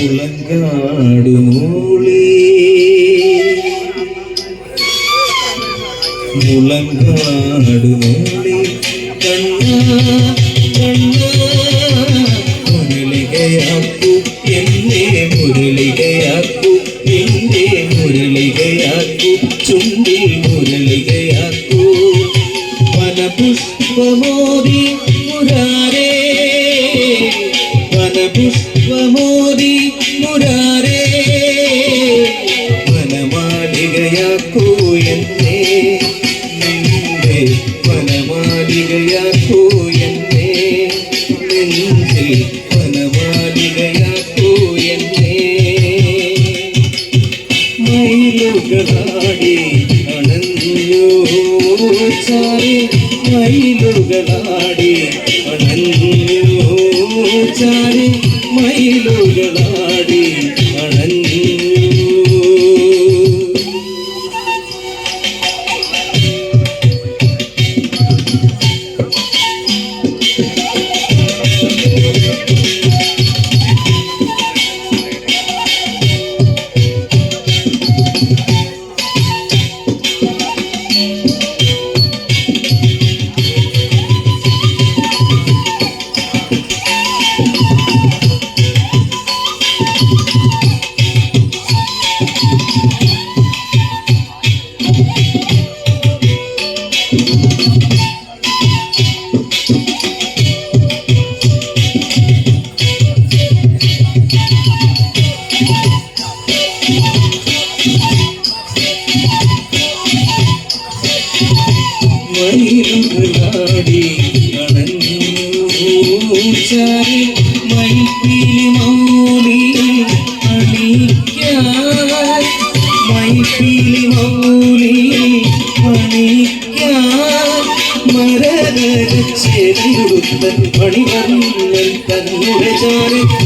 മുളങ്കാട് മൂളി. മുളങ്കാട് മൂളി. കണ്ണ കണ്ണ മുരളികയാക്കു എന്നെ മുരളികയാക്കു എന്നെ മുരളികയാക്കു ചുണ്ടിൽ മുരളികയാക്കു. വനപുഷ്പമോദി മുരാരേ വനപുഷ്പമോദി മുരാരേ మైలుగలాడి అనందోచారి మైలుగలాడి అనందోచారి మైలుగలాడి. അണിക്കാൻ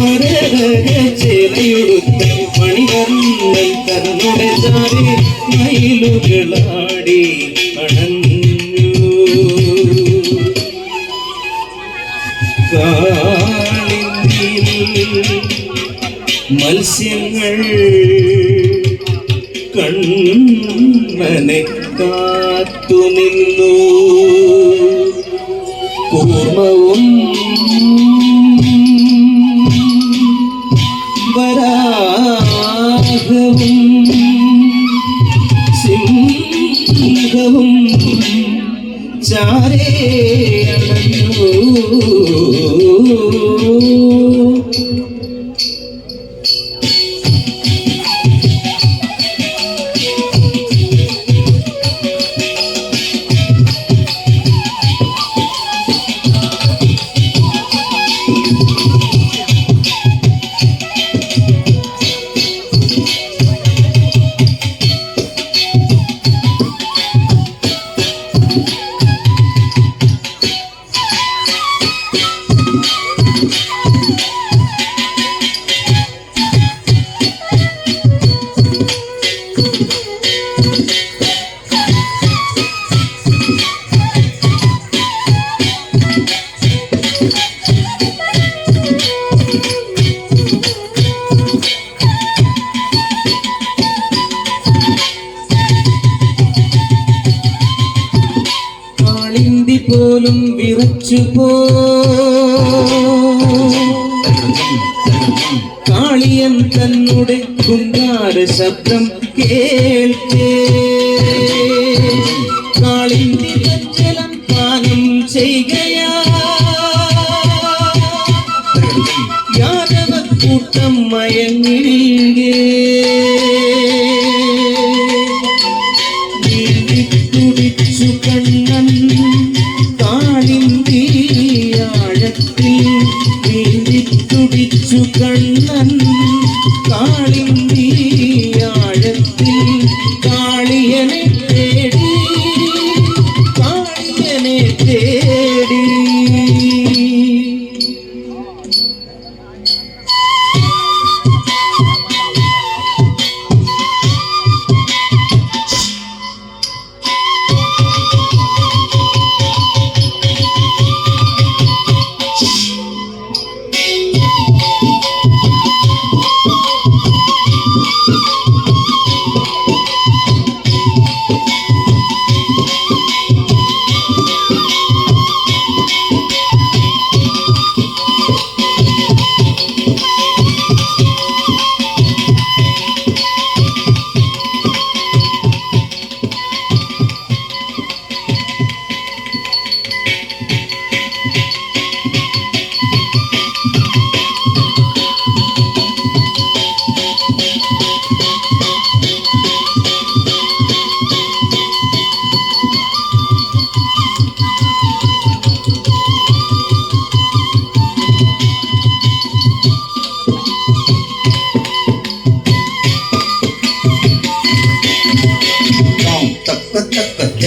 മരകരച്ചെലയുടുത്തൻ മണിവർണൻ തന്നുടെ ചാരി ചാരി മയിലുകളാടി അണഞ്ഞു കാളിന്തിയിൽ മത്സ്യങ്ങൾ കണ്ണനെ കാത്തു നിന്നു കൂർമ്മവും വരാഹവും സിംഹവും ചാരേ കാളിന്തി പോലും വിറച്ചു പോ. കാളിയൻ തന്നുടെ കുങ്കാര ശബ്ദം കേൾക്കേ. കാളിന്തി തജ്ജലം പാനം ചെയ്യുകയാ. യാദവ കൂട്ടം മയങ്ങിരികേ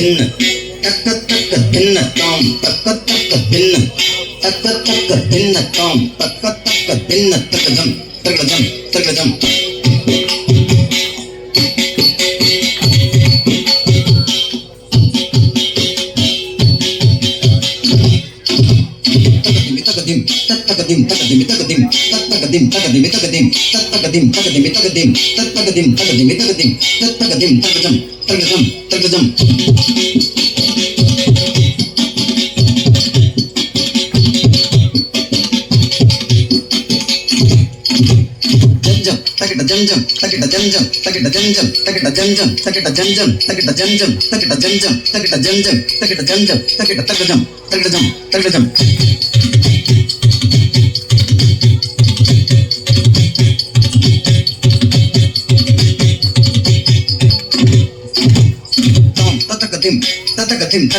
bin takka bin tom takka takka tom takka takka bin takka takka takka takka takka takka takka takka takka takka takka takka takka takka takka takka takka takka takka tagadim tagadim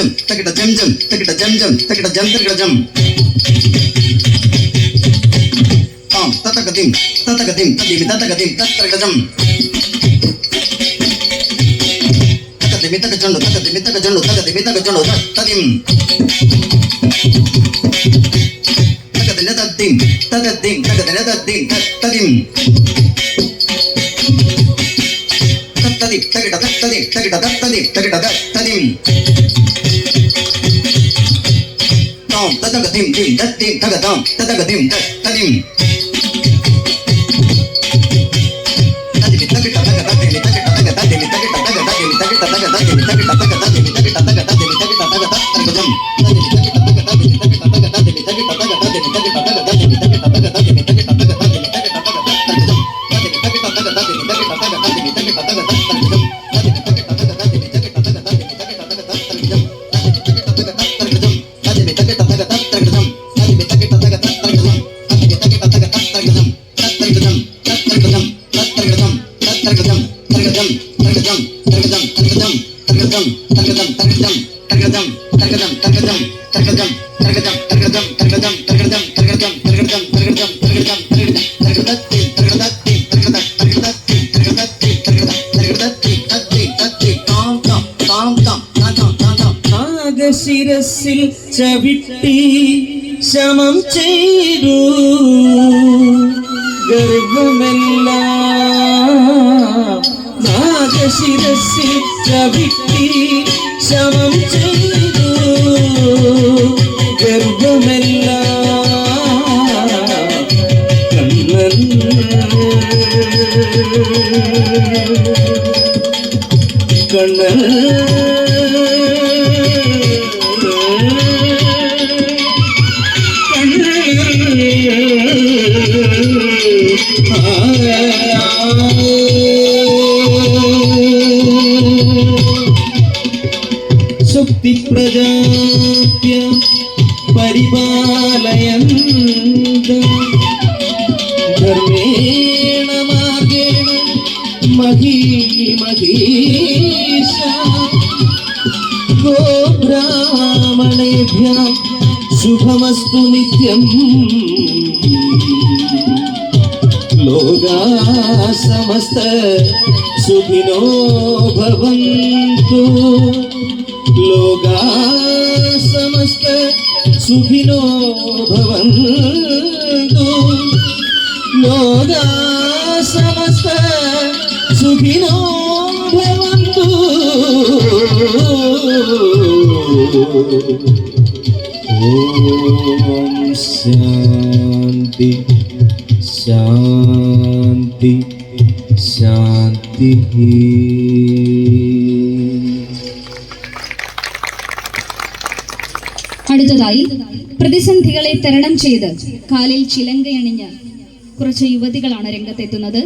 jam, take it a jam jam, take it a jam jam, take it a jam, take it a jam. Tom, tatakadim, tatakadim, tadimi, tatakadim, tatakadim. Takadimi, takajando, takadimi, takajando, takadimi, takajando, tatadim. Takadina tadim, tatadim, takadina tadim, tatadim. Tatadi, takida, tatadi, takida, tatadi, takida, tatadim. ததகதிம் திம் தத் திம் தகதாம் ததகதிம் தத் ததிம் നാഗശിരസിൽ ചവിട്ടി ശമം ചെയ്തു. ഗർഭമെല്ലാം നാഗശിരസിൽ ചവിട്ടി ശമം ചെയ്തു. ధర్మేణ మార్గేణ మహీ మహీష గోబ్రాహ్మణేభ్య శుభమస్తు నిత్యం. లోగా సమస్త సుఖినో భవంతు. లోగా సమస్త సుఖినో భవంతు. लोगा समस्त सुखिनो भवन्तु ॐ शान्ति शान्ति शान्तिः അടുത്തതായി പ്രതിസന്ധികളെ തരണം ചെയ്ത് കാലിൽ ചിലങ്കയണിഞ്ഞ് കുറച്ച് യുവതികളാണ് രംഗത്തെത്തുന്നത്.